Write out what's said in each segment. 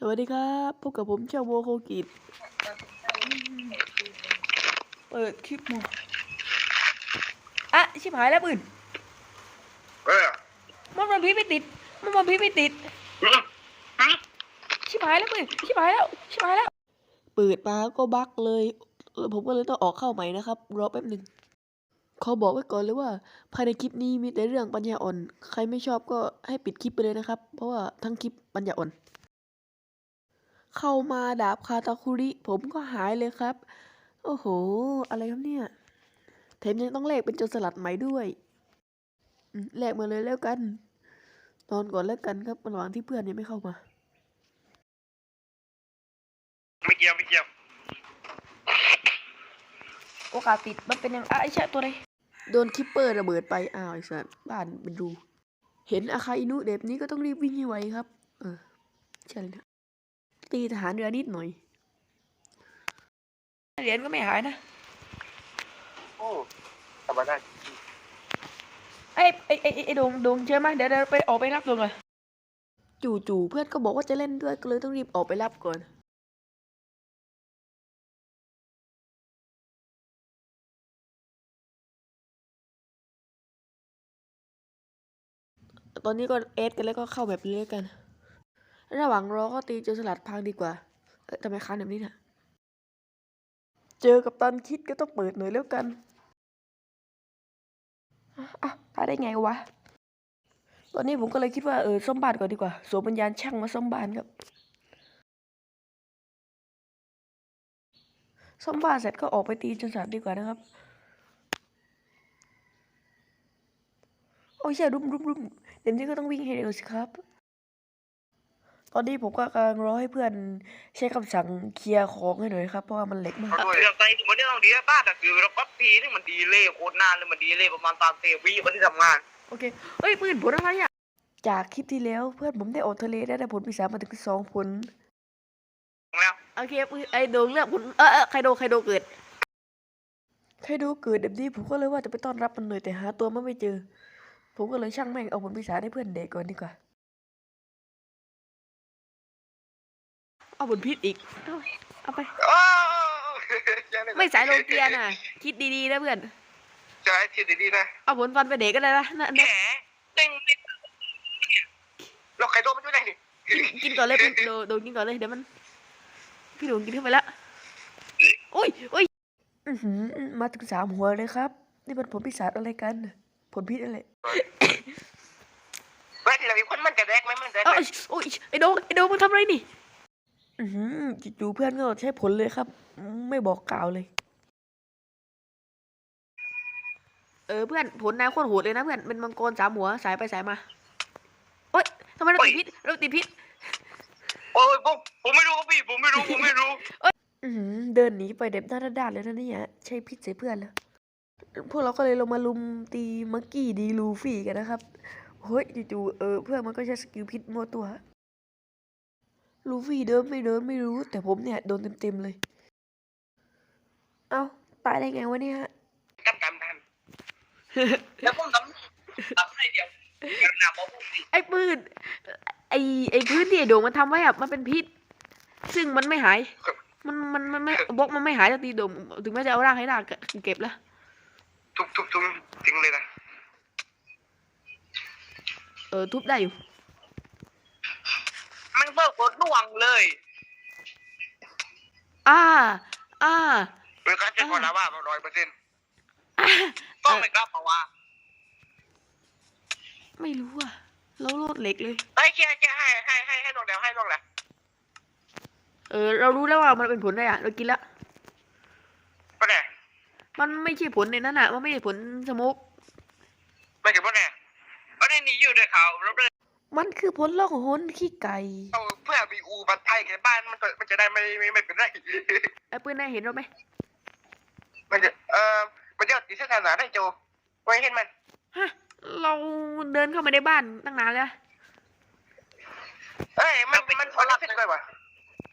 สวัสดีครับพบกับผมเจ้าโวโคกิดเปิดคลิปมาอะชิบหายแล้วปืนเออมันมาพีไม่ติด มันมาพีไม่ติด ชิบหายแล้วปืนชิบหายแล้ว ชิบหายแล้ว เปิดมาก็บั๊กเลยเออผมก็เลยต้องออกเข้าใหม่นะครับ รอแป๊บหนึ่งขอบอกไว้ก่อนเลยว่า ภายในคลิปนี้มีแต่เรื่องปัญญาอ่อน ใครไม่ชอบก็ให้ปิดคลิปไปเลยนะครับ เพราะว่าทั้งคลิปปัญญาอ่อน เข้ามาดาบคาตาคุริ ผมก็หายเลยครับ โอ้โห อะไรครับเนี่ยแถมยังต้องแลกเป็นโจรสลัดใหม่ด้วยอืมแลกมาเลยแล้วกันนอนก่อนแล้วกันครับระหว่างที่เพื่อนยังไม่เข้ามา ไม่เกี่ยวไม่เกี่ยวโอกาสติดมันเป็นยังอะไอ้แช่ตัวไหนโดนคิปเปอร์ระเบิดไปอ้าวไอ้สัสบ้านเป็นรูเห็นอาคาอินุเดบนี้ก็ต้องรีบวิ่งให้ไวครับ เออใช่เลยนะ ตีทหารเรือนิดหน่อยเหรียญก็ไม่หายนะโอ้ธรรมดาไอ้ไอ้ไอ้ไอ้ดงดงเชื่อไหมเดี๋ยวเดี๋ยวไปออกไปรับดงเลยจู่ๆเพื่อนก็บอกว่าจะเล่นด้วยก็เลยต้องรีบออกไปรับก่อนตอนนี้ก็เอสกันแล้วก็เข้าแบบนี้แล้วกัน ระหว่างรอก็ตีโจรสลัดพังดีกว่า เอ๊ะทำไมค้างแบบนี้นี่ยเจอกับตันคิดก็ต้องเปิดหน่อยแล้วกันอะตายได้ไงวะ ตอนนี้ผมก็เลยคิดว่าเออซ่อมบ้านก่อนดีกว่าสวมวิญญาช่างมาซ่อมบ้านครับซ่อมบ้านเสร็จก็ออกไปตีจนสัตว์ดีกว่านะครับ โอ้ยเชี่ยรุมรุมรุมเดี๋ยวนี้ก็ต้องวิ่งให้เร็วสิครับ ตอนนี้ผมก็กำลังรอให้เพื่อนใช้คำสั่งเคลียร์ของให้หน่อยครับ เพราะว่ามันเล็กมาก เรื่องใจมันเนี่ยต้องดีบ้านแต่คือเราก็ปีนี่มันดีเล่โคตรนานเลยมันดีเล่ประมาณตามเซวีวันที่ทำงาน โอเค เฮ้ยปืนผลอะไรอะ จากคลิปที่แล้วเพื่อนผมได้ออกทะเลได้แต่ผลปีศาจมาถึงสองผลแล้วโอเคปืนไอ้โดงเลือกผลเออเออใครโดใครโดเกิดใครโดเกิดแบบนี้ผมก็เลยว่าจะไปต้อนรับมันหน่อยแต่หาตัวมันไม่เจอ ผมก็เลยช่างแม่งเอาผลปีศาจให้เพื่อนเด็กก่อนดีกว่า เอาผลพิษอีก เอาเอาไปโอ้ไม่สายโลเกียน่ะ คิดดีๆนะเพื่อน จะให้ทีดีๆนะเอาผลฟันไปเด็กก็ได้นะนะแหมนะเต็งเราใครโดนมันอยู่ไหนนี่กินก่อนเลยเพื่อนโดโดนกินก่อนเลยเดี๋ยวมัน พี่โดนกินเข้าไปแล้วโอ้ยโอ้ยอื้อหือมาถึงสามหัวเลยครับ นี่มันผลพิศาจอะไรกัน ผลพิษอะไรเฮ้ยเรามีคนมันจะแรกไหมมันจะแรเอ้ากโอ้ยไอโดงไอโดงมึงทำอะไรนี่ อือหือจู่ๆเพื่อนก็ใช้ผลเลยครับ ไม่บอกกล่าวเลย เออเพื่อนผลนายโคตรโหดเลยนะเพื่อนเป็นมังกรสามหัวสายไปสายมาโอ๊ยทำไมเราติดพิษเราติดพิษโอ้ยผมผมไม่รู้ครับพี่ผมไม่รู้ผมไม่รู้อือหือเดินหนีไปเด็บด้านด้านๆเลยนะเนี่ยใช่พิษใส่เพื่อนแล้วพวกเราก็เลยลงมาลุมตีมังกี้ดีลูฟี่กันนะครับเฮ้ยจู่ๆเออเพื่อนมันก็ใช้สกิลพิษมั่วตัว ลูฟี่เดินไม่เดินไม่รู้ แต่ผมเนี่ยโดนเต็มๆเลย เอ้าตายได้ไงวะเนี่ยกำกำทันแล้วผมทำทำอะไรเดียวกันนะบอกผมสิไอ้ปืนไอ้ไอ้พื้นที่ไอ้โด่งมันทำไว้อะมันเป็นพิษ ซึ่งมันไม่หาย มันมันมันไม่บล็อกมันไม่หายสักทีโด่งถึงแม้จะเอาร่างให้ได้ก็เก็บแล้วทุบทุบทุบจริงเลยนะเออทุบได้อยู่มั นเพิ่มกดน่วงเลยอ่า อ่าเวลาเช็คก่อนนะว่าร้อยเปอร์เซ็นต์อ่าก็ไม่กล้าเพราะว่า ไม่รู้อะแล้วโลดเหล็กเลยไอ้แค่แค่ให้ให้ให้ให้ลงแล้วให้ลงแล้วเออ เรารู้แล้วว่ามันเป็นผลอะไรอะ เรากินแล้วก็แน่มันไม่ใช่ผลในนั้นอะ มันไม่ใช่ผลสโมุกไม่ถึงว่าแน่ก็ได้หนีอยู่ด้วยเขาเราเลย มันคือผลล่องหนขี้ไก่เอาเพื่อมีอูบัตรไทยแค่บ้านมันก็มันจะได้ไม่ไม่ไม่เป็นไรไอ้ปืนนายเห็นเราไหมมันจะเออมันจะติดเส้นหนาได้โจไว้เห็นมันฮะเราเดินเข้ามาในบ้านตั้งนานแล้วเอ้ยมันมันตอนนี้เฟกเลยว่ะ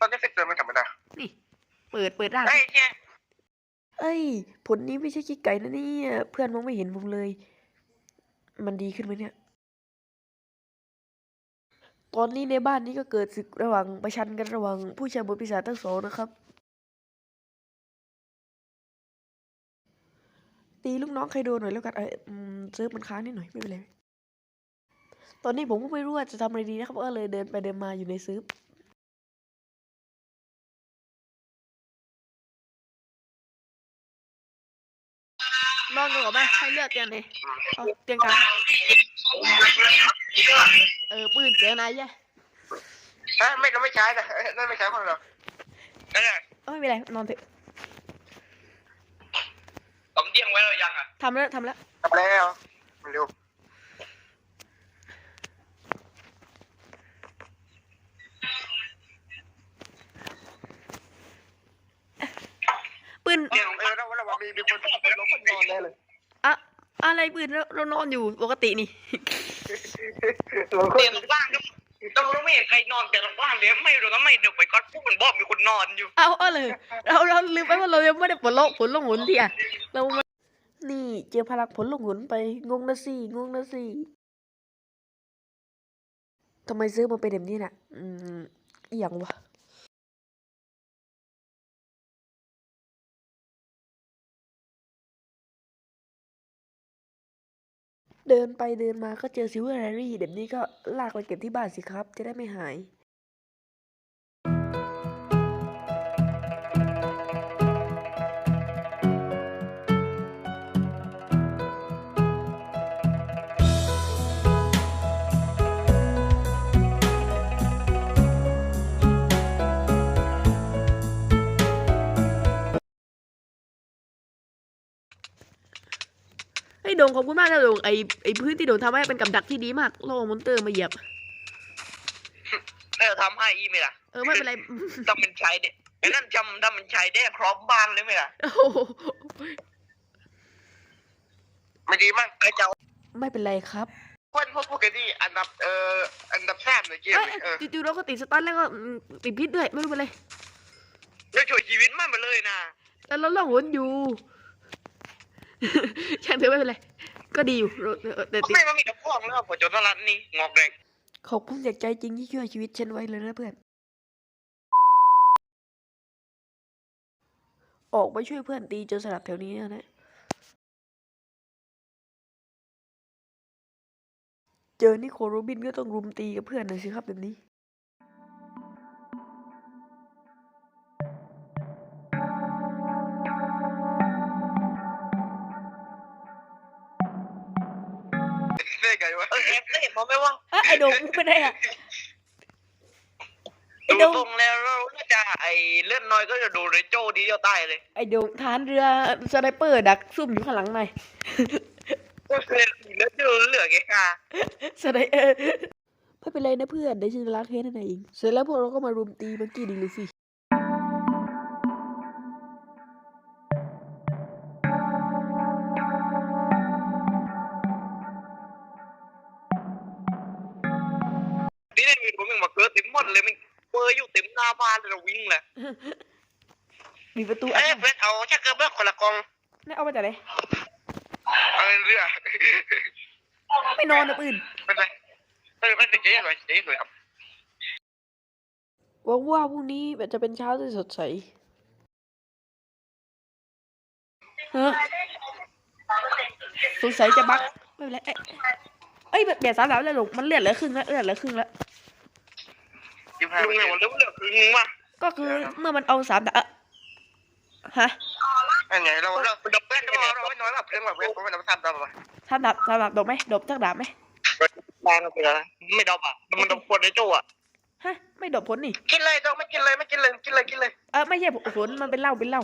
ตอนนี้เฟกเลยมันธรรมดานี่ เปิดเปิดร่างเอ้ยแค่เอ้ย ผลนี้ไม่ใช่ขี้ไก่นะเนี่ยเพื่อนมองไม่เห็นผมเลย มันดีขึ้นไหมเนี่ย ตอนนี้ในบ้านนี้ก็เกิดศึกระหว่างประชันกันระหว่างผู้ชายบนปีศาจทั้งสองนะครับ ตีลูกน้องใครโดนหน่อยแล้วกันเอออืมเซิร์ฟมันค้างนิดหน่อยไม่เป็นไรตอนนี้ผมก็ไม่รู้ว่าจะทำอะไรดีนะครับก็เลยเดินไปเดินมาอยู่ในซิร์ฟนอนกันก่อนไหมให้เลือกเตียงไหนเอาเตียงกลาง เออปืนเจอนายแย่ฮะไม่เราไม่ใช้นะเอ้ยนั่นไม่ใช้ของเรานั่นแหละเอ้ยไม่เป็นไรนอนเถอะผมเดี่ยงไว้เรายังอะทำแล้วทำแล้วทำแล้วเร็วปืนเดี่ยงเออแล้วเราว่ามีมีคนเราคนนอนได้เลยอะอะไรปืนเราเรานอนอยู่ปกตินี่ เตียงว่างต้องรู้ไม่เห็นใครนอนเตียงว่างเลยไม่รู้นะไม่เดี๋ยวไปก็พูดเหมือนบอกมีคนนอนอยู่ เอาเอาเลยเราเราลืมไปว่าเรายังไม่ได้ผลลงผลลงหุนเทียเรามานี่เจอพลังผลลงหุนไปงงนะสิงงนะสิทำไมซื้อมาเป็นแบบนี้น่ะ อืมอหย่างวะ เดินไปเดินมาก็เจอซิลเวอร์แรรี่เดี๋ยวนี้ก็ลากไปเก็บที่บ้านสิครับ จะได้ไม่หาย ดงขอบคุณมากนะโดงไอไอพื้นที่โดงทำให้เป็นกับดักที่ดีมากโล่มอนเตอร์มาเหยียบเออทำให้อีไหมล่ะเออไม่เป็นไรทำมันใช้เด็ไอ้นั่นจำทำมันใช้ได้ครอบบ้านเลยไหมล่ะโอ้โหไม่ดีมั้งไอ้เจ้าไม่เป็นไรครับเพื่อนพวกพวกแกนี่อันดับเอ่ออันดับแซมในเกมเอ้ยเออจู่ๆเราก็ติดสตันแล้วก็อืมติดพิษด้วยไม่รู้เป็นไรแล้วช่วยชีวิตมันมาเลยนะแต่เราล่องหนอยู่ช่างเถอะไม่เป็นไร ก็ดีอยู่เราเออแต่ติด ไม่มันมีแต่พ่องแล้วผมจนตลาดนี่งอกแดงขอบคุณจากใจจริงที่ช่วยชีวิตฉันไว้เลยนะเพื่อน ออกไปช่วยเพื่อนตีจนสลับแถวนี้นะ เจอนิโคลโรบินก็ต้องรุมตีกับเพื่อนหน่อยสิครับแบบนี้ เออเอฟได้เห็นมั้ยว่าอะไอโดงไม่ได้อะไอ้ดูโดงตรงแล้วเราน่าจะไอ้เลื่อนน้อยก็จะดูในโจ้ที่เดียวใต้เลยไอโดงฐานเรือสไนเปอร์ดักซุ่มอยู่ข้างหลังหน่อยก็คือเลือดเดือเหลือแค่ค่ะสไนเออร์ไม่เป็นไรนะเพื่อนเดี๋ยวฉันจะล้างแค้นให้นายเองเสร็จแล้วพวกเราก็มารุมตีมังกี้ดีลูฟี่ ยอยู่เต็มหน้าบ้านเลยเราวิ่งเลยมีประตูอัเอ้ดยเพื่อนเอาชักเกอร์เบิร์คนละกองนี่เอามาจากไหนเอาเรือไม่นอนนะปืนเป็นไรเออไม่เป็นเจ๊หน่อยเจ๊หน่อยครับหวังว่าพรุ่งนี้จะเป็นเช้าที่สดใสเฮ้สงสัยจะบักไม่เป็นไรเอ้ยเอ้ยเบียดสามสามแล้วลงมันเลือดเหลือครึ่งแล้วเลือดเหลือครึ่งแล้ว ลุงเนี่ยวันเลือดเหลือครึ่งมาก็คือเมื่อมันเอาสามดาบฮะอันไงเราเราดบเพื่อนเราเราไม่น้อยแบบเพื่อนแบบเพื่อนผมไม่ต้องทำตามแบบสามดาบสามดาบดบไหมดบจักดาบไหมแรงไปแล้วไม่ดบอะมันดบคนในโจ้อะฮะไม่ดบผลนี่กินเลยต้องไม่กินเลยไม่กินเลยกินเลยกินเลยเออไม่ใช่ผลมันเป็นเหล้าเป็นเหล้า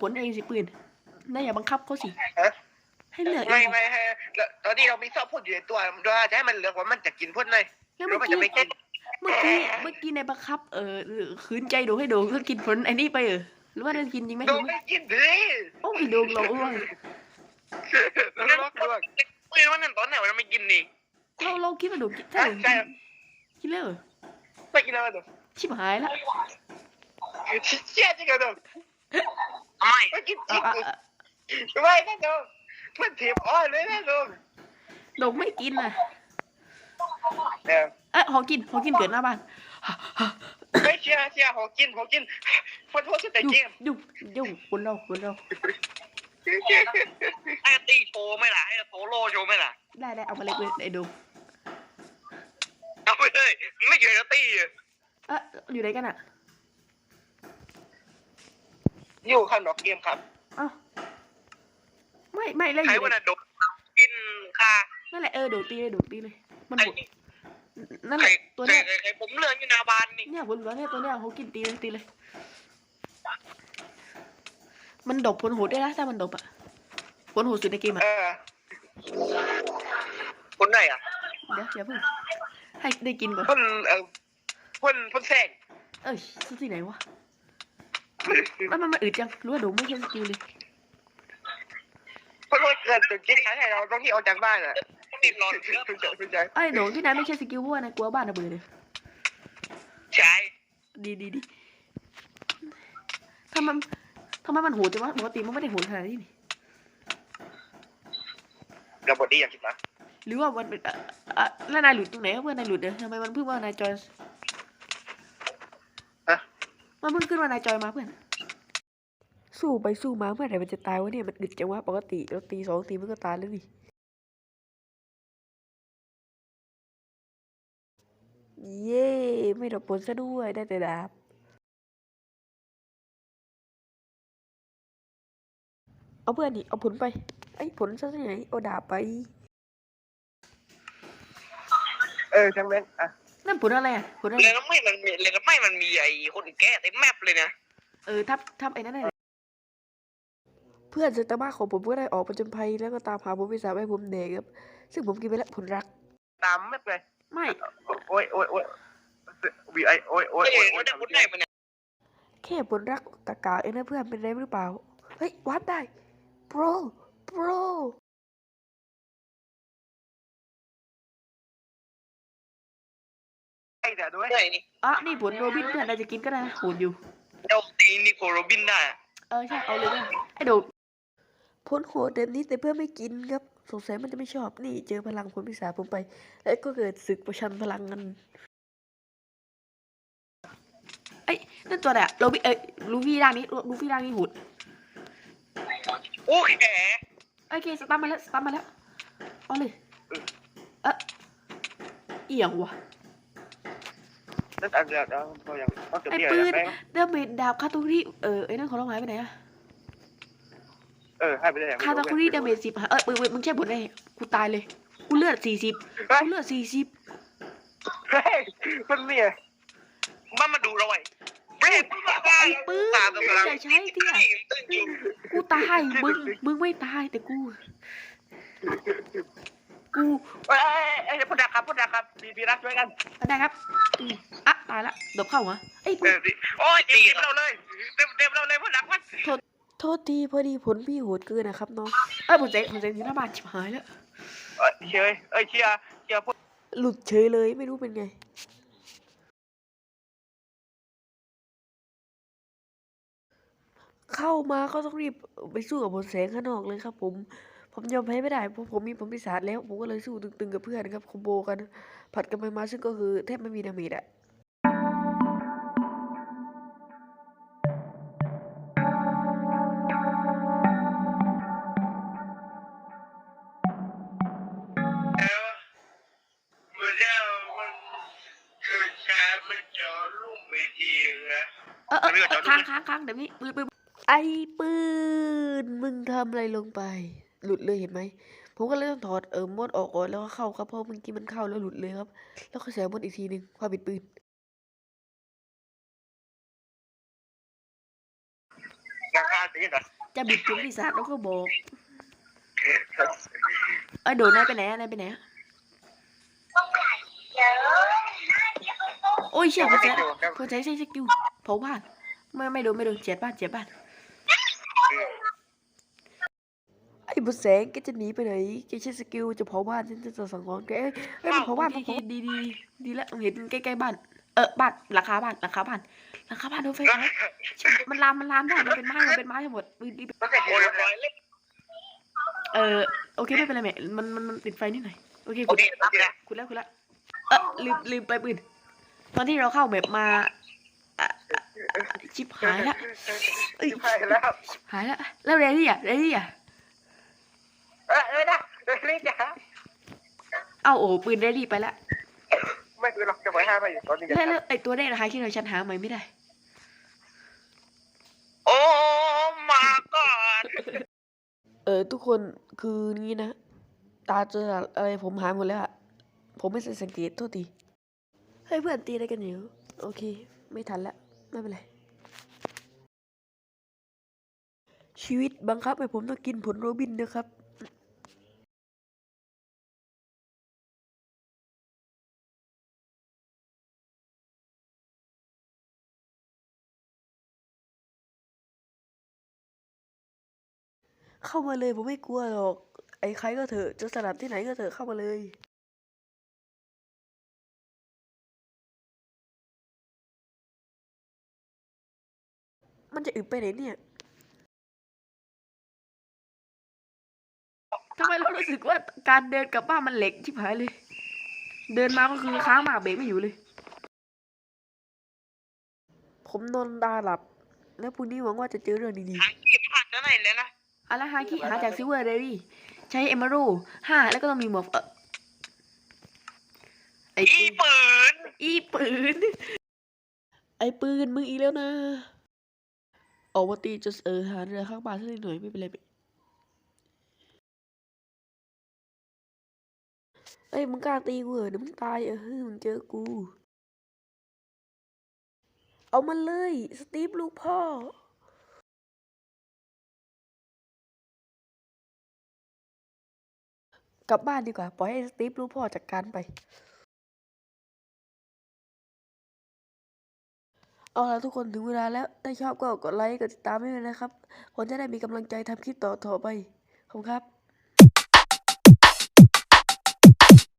ผลเองสิปืนนายอย่าบังคับเขาสิ ฮะ ให้เลือกเอไม่งไม่ให้ตอนนี้เรามีซอสพ่นอยู่ในตัวเราจะให้มันเหลือว่ามันจะกินพ่นเลยแล้วแล้เมื่วอมันกี้จะไม่ใช่เมื่อกี้ เมื่อกี้ในบังคับ เออขืนใจโดให้โดงก็กินผลไอ้นี่ไปเออ หรือว่าได้กินจริงไหมโดนไม่กินดิโอ้ยโดงเราอ้วนแล้วลอกลวกเฮ้ยมันนั่นตอนไหนมันไม่กินนี่ เราเราคิดว่าโดงกินถ้าโดงใช่กินกินแล้วเหรอไม่กินแล้วเดี๋ยวชิบหายละ เชี่ยจริงเหรอเดี๋ยว ไม่ไม่กินจริอะงอะอะไม่นะเดี๋ยวมันถีบอ้อยเลยนะเดี๋ยวโดงไม่กินน่ะเดี๋ยวเอ๊ะหอกินหอกินเกิดหน้าบ้านไม่เชียร์เชียร์ขอกินขอกินขอโทษแต่ยุ่เกมยุ่งยุ่งคนเราคนเราไอ้ตีโชว์ไม่ล่ะไอ้โซโล่โชว์ไม่ล่ะได้ได้เอามาเล็กเลยไอ้ดงเอาไปเลยไม่เกี่ยวกับตีเอ๊ะอยู่ไหนกันอะ อยู่ข้างนอกเกมครับเอ้าไม่ไม่แล้วอใครยู่วันไหนนั้นโดนกินคานั่นแหละเออโดดตีเลยโดดตีเลย มันไอ้หมดนั่นแหใครละตัวใครเนี้ยใครผมเลื่อนอยู่หน้าบ้านนี่เนี่ยผลเหลือเนี่ยตัวเนี้ยเขากินตีเลยตีเลย มันดบผลโหดได้นะถ้ามันดบอะผลโหดสุดในเกมเออะอคนไหนอะเดี๋ยวอย่าเพิ่งให้ได้กินก่อนคนเออคนคนแสงเอ้ยซื้อที่ไหนวะ มันมันมันอืดจังรู้ว่าโดมไม่ใช่สกิลเลยคนคนเกิดจุดคิดใช้ให้เราต้องที่ออกจากบ้านอะติดรอนคุณใจคุณใจไอ้ยโดมที่ไหนไม่ใช่สกิลเพราะว่านายกลัวบ้านระเบิดเลยใช่ดีดีดีทำไมทำไมมันโหดจังวะปกติมันไม่ได้โหดขนาดนี้นี่ระบบดีอย่างคิดนะหรือว่ามันเป็นอะอะแล้วนายหลุดตรงไหนวะเพื่อนนายหลุดเนี่ยทำไมมันเพิ่งว่านายจอยอะ มันเพิ่งขึ้นว่านายจอยมาเพื่อน สู้ไปสู้มาเมื่อไหร่มันจะตายวะเนี่ยมันอึดจังวะปกติเราตีสองตีมันก็ตายแล้วนี่เย้ไม่ดอกผลซะด้วยได้แต่ดาบเอาเพื่อนดิเอาผลไปไอ้ผลซะที่ไหนเอาดาบไป เออช่างแม่งอะ นั่นผลอะไรอะผลอะไร เลยน้ำไม่มันมีเลยน้ำไม่มันมีไอ้คนแก้เต็มแมปเลยนะ เออทับทับไอ้นั่นได้เลยเพื่อนสตาร์มาของผมก็ได้ออกประจนภัยแล้วก็ตามหาผมพิสาให้ผมเด็กครับ ซึ่งผมกินไปแล้วผลรัก ตามแมปเลย ไม่ โอ้ยโอ้ยโอ้ยวีไอโอ้ยโอ้ยโอ้ยโอ้ยจะพูดได้ปะเนี่ยแค่ผลรักกากาเองนะเพื่อนเป็นไรหรือเปล่า เฮ้ยวัดได้ โปร โปร ไอ้แต่ด้วยไอ้นี่อะนี่ผลโรบินเพื่อนนายจะกินก็ได้นะโหดอยู่เจ้าตีนิโคโรบินได้เออใช่เอาเลยนะไอ้โดดผลโหดแบบนี้แต่เพื่อนไม่กินครับสงสัยมันจะไม่ชอบนี่เจอพลังผลพิศาจผมไป แล้วก็เกิดศึกประชันพลังกันไอ้ยนั่นตัวอะไรอะโรบินเอ้ยลูฟี่ร่างนี้ลูฟี่ร่างนี้โหดโอ้แขโอเคสตาร์ทมาแล้วสตาร์ทมาแล้วเอาเลยเอะเอียงวะ นั่นอันเดียวเราเราอย่างต้องจบไอ้เดียวปืนแม่งเดาเมจดาบคาตาคุริเออไอ้นั่นของเราหายไปไหนอะเออให้ไปได้คาตาคุริดาเมจสิบเออปืนมึงใช่บทได้กูตายเลยกูเลือดสี่สิบกูเลือดสี่สิบเฮ้ยมันเนี่ยมันมาดูเราไว้เบรกไอ้ปืนอย่าใช้เที่ยกูตายมึงมึงไม่ตายแต่กู กูเอ้ยเอ้ยพูดดักครับพูดดักครับมีพีรักช่วยกันเอาได้ครับอืมอะตายละเดบเข้าหัวไอ้ยปืเอนอดิโอ้ยเต็มเราเลยเต็มเต็มเราเลยพูดดักมันโทษทีพอดีผลพี่โหดเกินนะครับน้องเอ้ยผมเจ๊ผมเจ๊อยู่หน้าบ้านชิบหายแล้ว เอ้ยเชยเอ้ยเชียร์เชียร์พูดหลุดเฉยเลยไม่รู้เป็นไง เข้ามาก็ต้องรีบไปสู้กับบนแสงข้างนอกเลยครับผม ผมยอมแพ้ไม่ได้เพราะผมมีผมพิศาจแล้ว ผมก็เลยสู้ตึงๆกับเพื่อนครับคอมโบกันผัดกันไปมาซึ่งก็คือแทบไม่มีดาเมจอะแล้วมันแล้วมันคือชามันจอลูกไม่ดีนะเออเออไม่เอว่าจะอค้างค้างค้างเดี๋ยวนี้ปืนปืนไอ้ปืน มึงทำอะไรลงไป หลุดเลยเห็นไหมผมก็เลยต้องถอดเออมดออกก่อนแล้วก็เข้าครับเพราะเมื่อกี้มันเข้าแล้วหลุดเลยครับ แล้วก็แสงมดอีกทีหนึ่งความปิดปืนงานการตีนเหรอจะบิดถึงปีศาจแล้วก็บอกไอ้ยโดดนายไปไหนอะนายไปไหนอะเยอะโอ้ยเชี่ยไม่หัวใจได้อยู่ครับหัวใจใช้สกิลเผาบ้านไม่ไม่โดนไม่โดนเจ็บบ้านเจ็บบ้าน ไอ้บุษแสงแกจะหนีไปไหนแกใช้สกิลจะเผาบ้านฉันจะสังหรณ์แกเอ้ยเอ้ยมันเผาบ้านมันเผาดีดีดีแล้วเห็นใกล้ๆบ้าน เออบ้านหลังคาบ้านหลังคาบ้านหลังคาบ้านโดนไฟเผามันลามมันลามได้มันเป็นไม้มันเป็นไม้ทั้งหมดปืนรีบมันก็เห็นเรียบร้อยเลยเออโอเคไม่เป็นไรแม่มันมันมันติดไฟนิดหน่อยโอเคโอคุณเครับแล้วคุณแล้วคุณแล้วเออลืมลืมไปปืนตอนที่เราเข้าแบบมาอะอะชิบหายละเอ้ยใช่แล้วหายละแล้วเรดี้อะเรดี้อะ เออเออนะเออนี่จ้ะเอาโอ้ปืนเรดี้ไปละไม่คือเราจะไปห้าไปอยู่ตอนนี้แล้วแล้วไอตัวได้ราคาที่เราชันหาใหม่ไม่ได้ โอ้มาก่อนเออทุกคนคืองี้นะ ตาเจออะไรผมหายหมดแล้วอะผมไม่สังเกตโทษทีเฮ้ยเพื่อนตีอะไรกันอยู่โอเค ไม่ทันแล้วไม่เป็นไรชีวิตบังคับให้ผมต้องกินผลโรบินนะครับ เข้ามาเลยผมไม่กลัวหรอก ไอ้ใครก็เถอะจะสลับที่ไหนก็เถอะเข้ามาเลยมันจะอึบไปไหนเนี่ย ทำไมเรารู้สึกว่าการเดินกลับบ้านมันเหล็กชิบหายเลย เดินมาก็คือค้างมาเบรกไม่อยู่เลย ผมนอนตาหลับ แล้วพรุ่งนี้หวังว่าจะเจอเรื่องดีๆหาเก็บผักแล้วไหนเลยนะ อะไรฮาคิหาจากซิเวอร์เดรี่ใช้เอม r ร l ห้าแล้วก็ต้องมีหมวกเออไออีปืนปืนอีปืน ไอปืนมึงอีกแล้วนะออกมาตีจะเออหาเรือข้างบ้านสักนิดหน่อยไม่เป็นไรเอ้ยมึงกล้าตีกูเหรอเดี๋ยวมึงตายเออเฮ้ยมึงเจอกู เอามันเลย สตีฟลูกพ่อ กลับบ้านดีกว่า ปล่อยให้สตีฟรู้พ่อจัดการไป เอาละทุกคนถึงเวลาแล้ว ถ้าชอบก็กดไลค์ กดติดตามให้ด้วยนะครับ ผมจะได้มีกำลังใจทำคลิปต่อๆไป ขอบคุณครับ